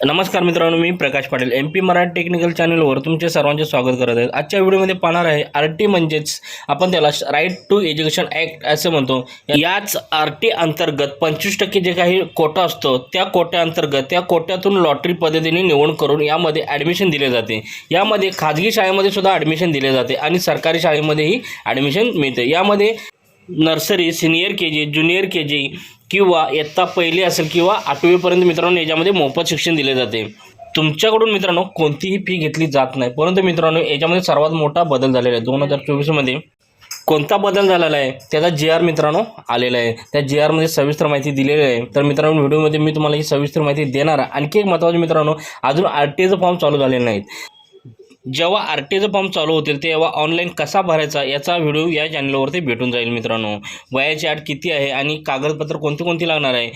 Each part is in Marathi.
नमस्कार मित्रांनो मी Prakash Patil. M P Marathi technical चॅनलवर तुमचे सर्वांचे स्वागत करत आहे. आजच्या व्हिडिओमध्ये पाहणार आहे आर टी म्हणजेच आपण त्याला राईट टू एज्युकेशन ॲक्ट असं म्हणतो. याच आर टी अंतर्गत पंचवीस टक्के जे काही कोटा असतो त्या कोट्याअंतर्गत त्या कोट्यातून लॉटरी पद्धतीने निवड करून यामध्ये ॲडमिशन दिले जाते. यामध्ये खाजगी शाळेमध्ये सुद्धा ॲडमिशन दिले जाते आणि सरकारी शाळेमध्येही ॲडमिशन मिळते. यामध्ये nursery senior K G junior K G किंवा इयत्ता पहिली असेल किंवा आठवीपर्यंत मित्रांनो याच्यामध्ये मोफत शिक्षण दिले जाते. तुमच्याकडून मित्रांनो कोणतीही फी घेतली जात नाही. परंतु मित्रांनो याच्यामध्ये सर्वात मोठा बदल झालेला आहे. दोन हजार चोवीसमध्ये कोणता बदल झालेला आहे? त्याचा जी आर मित्रांनो आलेला आहे. त्या जी आरमध्ये सविस्तर माहिती दिलेली आहे. तर मित्रांनो व्हिडिओमध्ये मी तुम्हाला ही सविस्तर माहिती देणार आहे. आणखी एक महत्त्वाचं मित्रांनो अजून आर टी एचं फॉर्म चालू झालेलं नाहीत. जेव्हा आर टी फॉर्म चालू होतील तेव्हा ऑनलाईन कसा भरायचा याचा व्हिडिओ या चॅनलवरती भेटून जाईल मित्रांनो. वयाची अट किती आहे आणि कागदपत्र कोणती कोणती लागणार आहे?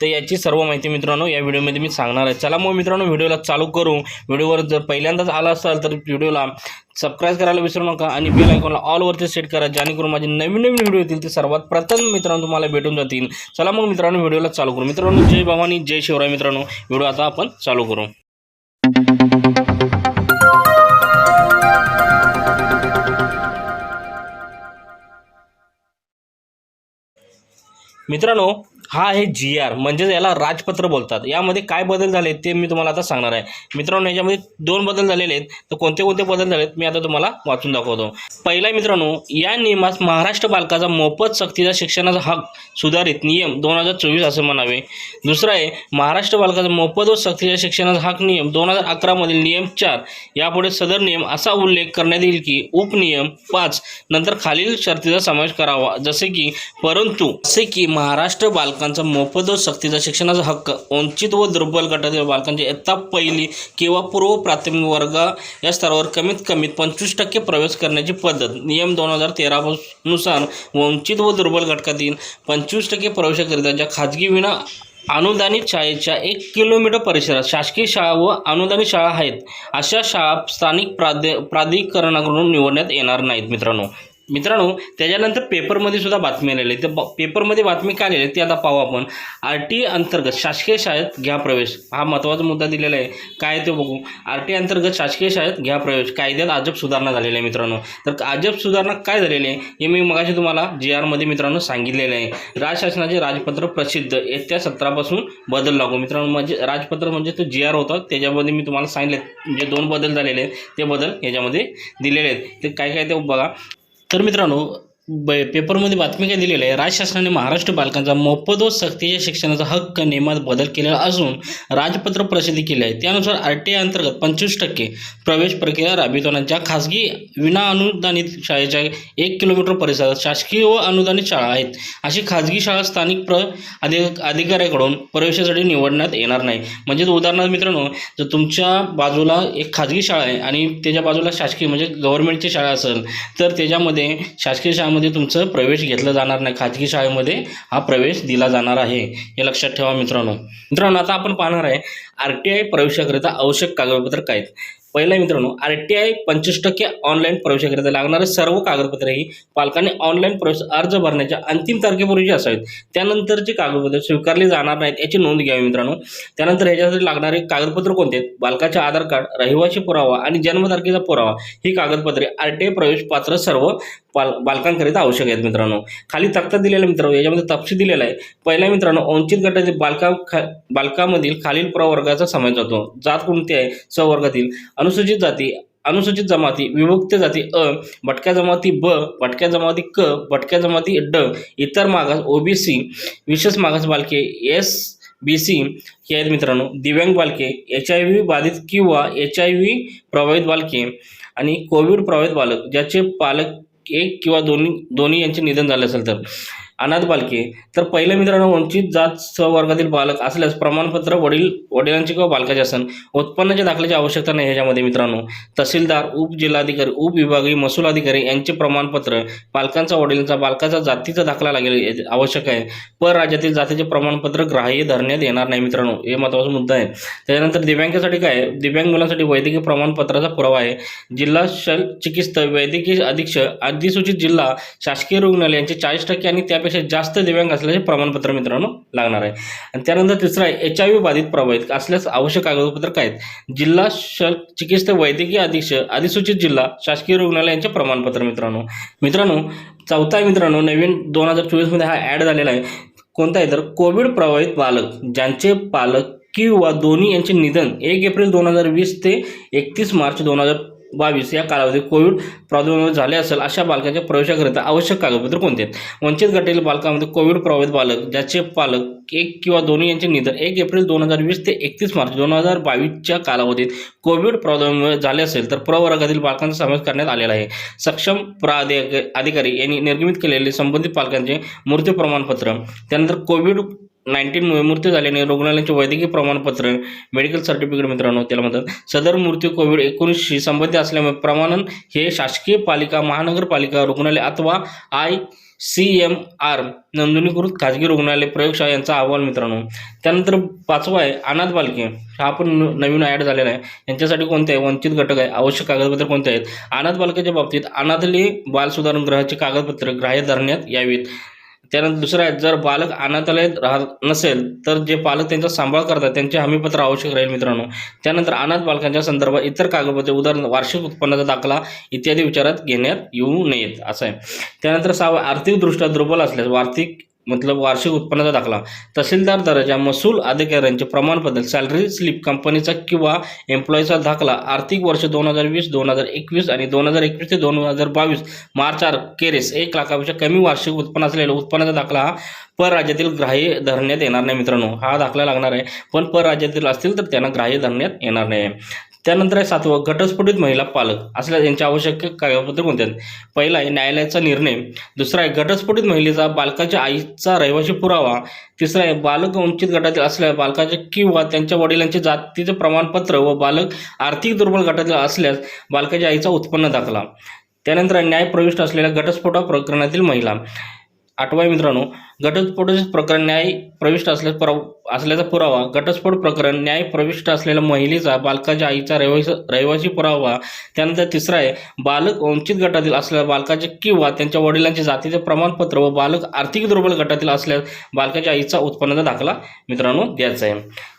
तर याची सर्व माहिती मित्रांनो या व्हिडिओमध्ये मी सांगणार आहे. चला मग मित्रांनो व्हिडिओला चालू करू. व्हिडिओवर जर पहिल्यांदाच आला असाल तर व्हिडिओला सबस्क्राईब करायला विसरू नका आणि बेल आयकॉनला ऑलवरती सेट करा जेणेकरून माझे नवीन नवीन व्हिडिओ येतील ते सर्वात प्रथम मित्रांनो तुम्हाला भेटून जातील. चला मग मित्रांनो व्हिडिओला चालू करू. मित्रांनो जय भवानी जय शिवराय मित्रांनो. व्हिडिओ आता आपण चालू करू. मित्रांनो हा आहे जी आर म्हणजेच याला राजपत्र बोलतात. यामध्ये काय बदल झाले ते मी तुम्हाला आता सांगणार आहे. मित्रांनो याच्यामध्ये दोन बदल झालेले आहेत. तर कोणते कोणते बदल झालेत मी आता तुम्हाला वाचून दाखवतो. पहिला मित्रांनो या नियमास महाराष्ट्र बालकाचा मोफत सक्तीचा शिक्षणाचा हक सुधारित नियम दोन हजार चोवीस असे म्हणावे. दुसरा आहे महाराष्ट्र बालकाचा मोफत व सक्तीच्या शिक्षणाचा हक नियम दोन हजार अकरामधील नियम चार. यापुढे सदर नियम असा उल्लेख करण्यात येईल की उपनियम पाच नंतर खालील शर्तीचा समावेश करावा. जसे की परंतु जसे की महाराष्ट्र बालक बालकांचा मोफत व सक्तीचा शिक्षणाचा हक्क वंचित व दुर्बल गटातील बालकांची इयत्ता पहिली किंवा पूर्व प्राथमिक वर्ग या स्तरावर कमीत कमी पंचवीस टक्के प्रवेश करण्याची पद्धत. नियम दोन हजार तेरानुसार वंचित व दुर्बल घटकातील पंचवीस टक्के प्रवेशाकरिता ज्या खाजगी विना अनुदानित शाळेच्या एक किलोमीटर परिसरात शासकीय शाळा व अनुदानित शाळा आहेत अशा शाळा स्थानिक प्राधे प्राधिकरणाकडून निवडण्यात येणार नाहीत मित्रांनो. मित्रांनो त्याच्यानंतर पेपरमध्ये सुद्धा बातमी आलेली आहे. तर ब- पेपरमध्ये बातमी काय आलेली आहे ते आता पाहू आपण. आर टी अंतर्गत शासकीय शाळेत घ्या प्रवेश. हा महत्त्वाचा मुद्दा दिलेला आहे. काय ते बघू. आर टी अंतर्गत शासकीय शाळेत घ्या प्रवेश. कायद्यात अजब सुधारणा झालेली आहे मित्रांनो. तर अजब सुधारणा काय झालेली आहे हे मी मगाशी तुम्हाला जे आरमध्ये मित्रांनो सांगितलेलं आहे. राजशासनाचे राजपत्र प्रसिद्ध. येत्या सत्रापासून बदल लागू. मित्रांनो म्हणजे राजपत्र म्हणजे तो जी आर होता. त्याच्यामध्ये मी तुम्हाला सांगितले. जे म्हणजे दोन बदल झालेले आहेत. ते बदल याच्यामध्ये दिलेले आहेत. ते काय काय ते बघा. तर मित्रांनो ब पेपरमध्ये बातमी काय दिलेली आहे? राज्य शासनाने महाराष्ट्र बालकांचा मोफत व सक्तीच्या शिक्षणाचा हक्क नियमात बदल केलेला असून राजपत्र प्रसिद्धी केले आहे. त्यानुसार आर टी आय अंतर्गत पंचवीस टक्के प्रवेश प्रक्रिया राबविताना ज्या खाजगी विना अनुदानित शाळेच्या एक किलोमीटर परिसरात शासकीय व अनुदानित शाळा आहेत. अशी खाजगी शाळा स्थानिक प्र अधिक अधिकाऱ्याकडून प्रवेशासाठी निवडण्यात येणार नाही. म्हणजेच उदाहरणार्थ मित्रांनो जर तुमच्या बाजूला एक खाजगी शाळा आहे आणि त्याच्या बाजूला शासकीय म्हणजे गव्हर्नमेंटची शाळा असेल तर त्याच्यामध्ये शासकीय शाळेमध्ये तुमचं प्रवेश घेतला जाणार नाही. खाजगी शाळेमध्ये हा प्रवेश दिला जाणार आहे. हे लक्षात ठेवा मित्रांनो. मित्रांनो आता आपण पाहणार आहे आर टी आय प्रवेशाकरिता आवश्यक कागदपत्र काय आहेत? पहिला मित्रांनो आर टी आय पंचवीस टक्के ऑनलाईन प्रवेशाकरिता लागणारे सर्व कागदपत्रे ही पालकांनी ऑनलाईन प्रवेश अर्ज भरण्याच्या अंतिम तारखेपूर्वी असावेत त्यानंतरची कागदपत्रे स्वीकारली जाणार नाहीत याची नोंद घ्यावी मित्रांनो. त्यानंतर याच्यासाठी लागणारे कागदपत्र कोणते आहेत? बालकाचे आधार कार्ड रहिवासी पुरावा आणि जन्मतारखेचा पुरावा ही कागदपत्रे आर टी आय प्रवेश पात्र सर्व पाल बालकांकरिता आवश्यक आहेत मित्रांनो. खाली तक्ता दिलेला मित्रांनो याच्यामध्ये तपशील दिलेला आहे. पहिला मित्रांनो वंचित गटातील बालका खा बालकामधील खालील प्रवर्गाचा समावेश होतो जात कोणती आहे? सवर्गातील अनुसूचित जाती अनुसूचित जमाती विभक्त जाती अ भटक्या जमाती ब भटक्या जमाती क भटक्या जमाती ड इतर मागास ओबीसी विशेष मागास बालके एस बी सी हे आहेत मित्रांनो. दिव्यांग बालके एच आय व्ही बाधित किंवा एच आय व्ही प्रभावित बालके आणि कोविड प्रभावित बालक ज्याचे पालक एक किंवा दोन्ही दोन्ही यांचे निधन झाले असेल तर. अनाथ बालके. तर पहिल्या मित्रांनो वंचित जात सहवर्गातील बालक असल्यास प्रमाणपत्र वडील वडिलांचे किंवा बालकाचे असन उत्पन्नाच्या दाखल्याची आवश्यकता नाही ह्याच्यामध्ये मित्रांनो. तहसीलदार उपजिल्हाधिकारी उपविभागीय महसूल अधिकारी यांचे प्रमाणपत्र पालकांचा वडिलांचा बालकाचा जातीचा दाखला लागेल आवश्यक आहे. पर राज्यातील जातीचे प्रमाणपत्र ग्राह्य धरण्यात येणार नाही मित्रांनो. हे महत्त्वाचा मुद्दा आहे. त्याच्यानंतर दिव्यांगासाठी काय? दिव्यांग मुलांसाठी वैद्यकीय प्रमाणपत्राचा पुरावा आहे. जिल्हा शल चिकित्सक वैद्यकीय अधीक्षक अधिसूचित जिल्हा शासकीय रुग्णालय यांचे चाळीस टक्के आणि त्यापेक्षा यापेक्षा जास्त दिव्यांग असल्याचे प्रमाणपत्र मित्रांनो लागणार आहे. आणि त्यानंतर तिसरं आहे एच आय व्ही बाधित प्रभावित असल्यास आवश्यक कागदपत्र काय आहेत? जिल्हा श चिकित्सक वैद्यकीय अधीक्षक अधिसूचित जिल्हा शासकीय रुग्णालय यांचे प्रमाणपत्र मित्रांनो. मित्रांनो चौथा आहे मित्रांनो नवीन दोन हजार चोवीसमध्ये हा ॲड झालेला आहे. कोणता आहे तर कोविड प्रभावित पालक ज्यांचे पालक किंवा दोन्ही यांचे निधन एक एप्रिल दोन हजार वीस ते एकतीस मार्च दोन हजार बावीस या कालावधीत कोविड प्रादुर्भाव झाले असेल अशा बालकांच्या प्रवेशाकरिता आवश्यक कागदपत्र कोणते आहेत? वंचित गटातील बालकामध्ये कोविड प्रभावित बालक ज्याचे पालक एक किंवा दोन्ही यांचे निधन एक एप्रिल दोन हजार वीस ते एकतीस मार्च दोन हजार बावीसच्या कालावधीत कोविड प्रादुर्भाव झाले असेल तर प्रवर्गातील बालकांचा समावेश करण्यात आलेला आहे. सक्षम प्राधिक अधिकारी यांनी निर्गमित केलेले संबंधित पालकांचे मृत्यू प्रमाणपत्र त्यानंतर कोविड नाईन्टीन मृत्यू झाल्याने रुग्णालयाचे वैद्यकीय प्रमाणपत्र मेडिकल सर्टिफिकेट मित्रांनो त्याला म्हणतात सदर मृत्यू कोविड एकोणीसशी संबंधित असल्यामुळे प्रमाणन हे शासकीय पालिका महानगरपालिका रुग्णालय अथवा आय सी एम आर नोंदणीकृत खाजगी रुग्णालय प्रयोगशाळा यांचा अहवाल मित्रांनो. त्यानंतर पाचवा आहे अनाथ बालके. हा पण नवीन ॲड झालेला आहे. यांच्यासाठी कोणते आहे? वंचित घटक आहे. आवश्यक कागदपत्र कोणते आहेत? अनाथ बालकाच्या बाबतीत अनाथली बाल सुधारण गृहाचे कागदपत्र ग्राह्य धरण्यात यावीत. त्यानंतर दुसरं आहे जर बालक अनाथालयात राहत नसेल तर जे पालक त्यांचा सांभाळ करतात त्यांचे हमीपत्र आवश्यक राहील मित्रांनो. त्यानंतर अनाथ बालकांच्या संदर्भात इतर कागदपत्रे उदाहरण वार्षिक उत्पन्नाचा दाखला इत्यादी विचारात घेण्यात येऊ नयेत असं आहे. त्यानंतर सहावं आर्थिकदृष्ट्या दुर्बल असल्यास आर्थिक मतलब वार्षिक उत्पन्नाचा दाखला. तहसीलदार दराच्या महसूल अधिकाऱ्यांचे प्रमाणपत्र सॅलरी स्लिप कंपनीचा किंवा एम्प्लॉईचा दाखला आर्थिक वर्ष दोन हजार वीस दोन हजार एकवीस आणि दोन हजार एकवीस ते दोन हजार बावीस मार्च अखेरीस एक लाखापेक्षा कमी वार्षिक उत्पन्न असलेला उत्पन्नाचा दाखला हा पर राज्यातील ग्राह्य धरण्यात येणार नाही मित्रांनो. हा दाखला लागणार आहे पण पर राज्यातील असतील तर त्यांना ग्राह्य धरण्यात येणार नाही. त्यानंतर आहे सातवं घटस्फोटित महिला पालक. असल्या यांचे आवश्यक कागदपत्र कोणते आहेत? पहिला आहे न्यायालयाचा निर्णय. दुसरा आहे घटस्फोटित महिलेचा बालकाच्या आईचा रहिवासी पुरावा. तिसरा आहे बालक वंचित गटातील असल्या बालकाचे किंवा त्यांच्या वडिलांचे जातीचे प्रमाणपत्र व बालक आर्थिक दुर्बल गटातील असल्यास बालकाच्या आईचा उत्पन्न दाखला. त्यानंतर न्याय प्रविष्ट असलेल्या घटस्फोटा प्रकरणातील महिला. आठवा मित्रांनो घटस्फोटाचे प्रकरण न्याय प्रविष्ट असल्यास पुरा असल्याचा पुरावा घटस्फोट प्रकरण न्याय प्रविष्ट असलेल्या महिलेचा बालकाच्या आईचा रहिवासी रहिवासी पुरावा त्यानंतर तिसरा आहे बालक वंचित गटातील असलेल्या बालकाचे किंवा त्यांच्या वडिलांचे जातीचे प्रमाणपत्र व बालक आर्थिक दुर्बल गटातील असल्यास बालकाच्या आईचा उत्पन्नाचा दाखला मित्रांनो द्यायचा आहे.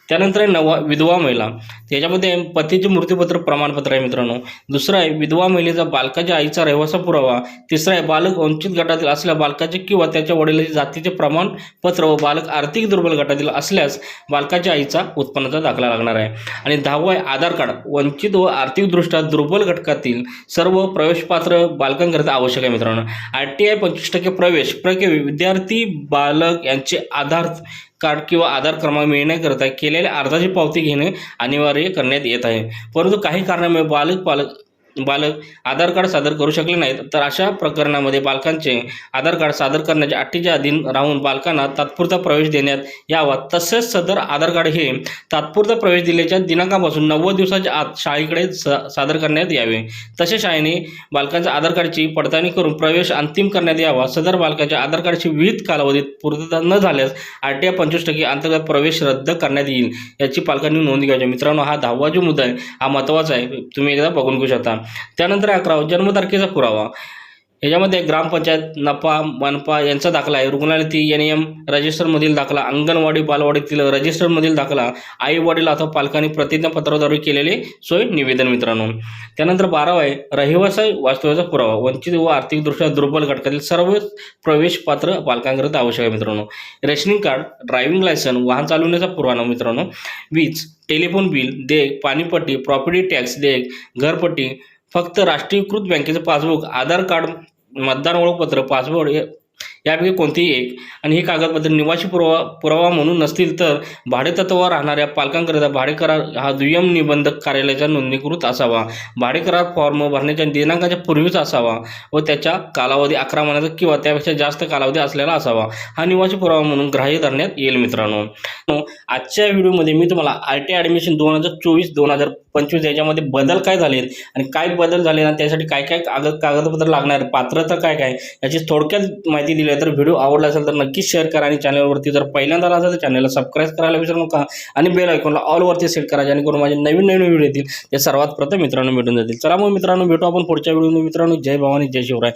त्यानंतर आहे नवा विधवा महिला. त्याच्यामध्ये पतीचे मृत्यूपत्र प्रमाणपत्र आहे मित्रांनो. दुसरं आहे विधवा महिलेचा बालकाच्या आईचा रहिवासा पुरावा. तिसरा आहे बालक वंचित गटातील असल्या बालकाचे किंवा त्याच्या वडिलांचे जातीचे प्रमाणपत्र व बालक आर्थिक दुर्बल गटातील असल्यास बालकाच्या आईचा उत्पन्नाचा दाखला लागणार आहे. आणि दहावं आहे आधार कार्ड. वंचित व आर्थिकदृष्ट्या दुर्बल घटकातील सर्व प्रवेशपात्र बालकांकरिता आवश्यक आहे मित्रांनो. आर टी आय पंचवीस टक्के प्रवेश प्रक्रिये विद्यार्थी बालक यांचे आधार कार्ड किंवा आधार क्रमांक मिळण्याकरिता केलेल्या अर्जाची पावती घेणे अनिवार्य करण्यात येत आहे. परंतु काही कारणामुळे बालक पालक बालक आधार कार्ड सादर करू शकले नाहीत तर अशा प्रकरणामध्ये बालकांचे आधार कार्ड सादर करण्याच्या अटीच्या अधीन राहून बालकांना तात्पुरता प्रवेश देण्यात यावा. तसेच सदर आधार कार्ड हे तात्पुरता प्रवेश दिल्याच्या दिनांकापासून नव्वद दिवसाच्या आत शाळेकडे सादर करण्यात यावे. तसे शाळेने बालकांच्या आधार कार्डची पडताळणी करून प्रवेश अंतिम करण्यात यावा. सदर बालकाच्या आधार कार्डची विविध कालावधीत पूर्तता न झाल्यास आर टी आय पंचवीस टक्के अंतर्गत प्रवेश रद्द करण्यात येईल याची पालकांनी नोंद घ्यायची मित्रांनो हा दहावा जो मुद्दा आहे हा महत्त्वाचा आहे. तुम्ही एकदा बघून घेऊ शकता. त्यानंतर अकरावा जन्मतारखेचा पुरावा. याच्यामध्ये ग्रामपंचायत नपा मनपा यांचा दाखला आहे. रुग्णालयातील एन एम रजिस्टरमधील दाखला अंगणवाडी बालवाडीतील रजिस्टरमधील दाखला आई वडील अथवा पालकांनी प्रतिज्ञापत्राद्वारे केलेले सोय निवेदन मित्रांनो. त्यानंतर बारावा आहे रहिवासी वास्तव्याचा पुरावा. वंचित व आर्थिकदृष्ट्या दुर्बल घटकातील सर्व प्रवेश पात्र पालकांकरिता आवश्यक आहे मित्रांनो. रेशनिंग कार्ड ड्रायव्हिंग लायसन वाहन चालवण्याचा पुरावा मित्रांनो. वीज टेलिफोन बिल देयक पाणीपट्टी प्रॉपर्टी टॅक्स देयक घरपट्टी फक्त राष्ट्रीयकृत बँकेचं पासबुक आधार कार्ड मतदान ओळखपत्र पासवर्ड हे- यापैकी कोणतेही एक. आणि हे कागदपत्र निवासी पुरावा पुरावा म्हणून नसतील तर भाडेतत्वावर राहणाऱ्या पालकांकरिता भाडेकरार हा दुय्यम निबंधक कार्यालयाचा नोंदणीकृत असावा. भाडेकरार फॉर्म भरण्याच्या दिनांकाच्या पूर्वीच असावा व त्याच्या कालावधी अकरा महिन्याचा किंवा त्यापेक्षा जास्त कालावधी असलेला असावा. हा निवासी पुरावा म्हणून ग्राह्य धरण्यात येईल मित्रांनो. आजच्या व्हिडिओमध्ये मी तुम्हाला आर टी ॲडमिशन दोन हजार चोवीस दोन हजार पंचवीस याच्यामध्ये बदल काय झालेत आणि काय बदल झाले आणि त्यासाठी काय काय कागद कागदपत्र लागणार पात्रता काय काय याची थोडक्यात माहिती दिली आहे तर व्हिडिओ आवडला असेल तर नक्कीच शेअर करा आणि चॅनलवरती जर पहिल्यांदा आला असेल तर चॅनलला सबस्क्राईब करायला विसरू नका आणि बेल ऐकूनला ऑलवरती सेट करा जेणेकरून माझे नवीन नवीन व्हिडिओ येतील. ते सर्वात प्रथम मित्रांनो भेटून जातील. चला मग मित्रांनो भेटू आपण पुढच्या व्हिडिओ मित्रांनो जय भवानी जय शिवराय.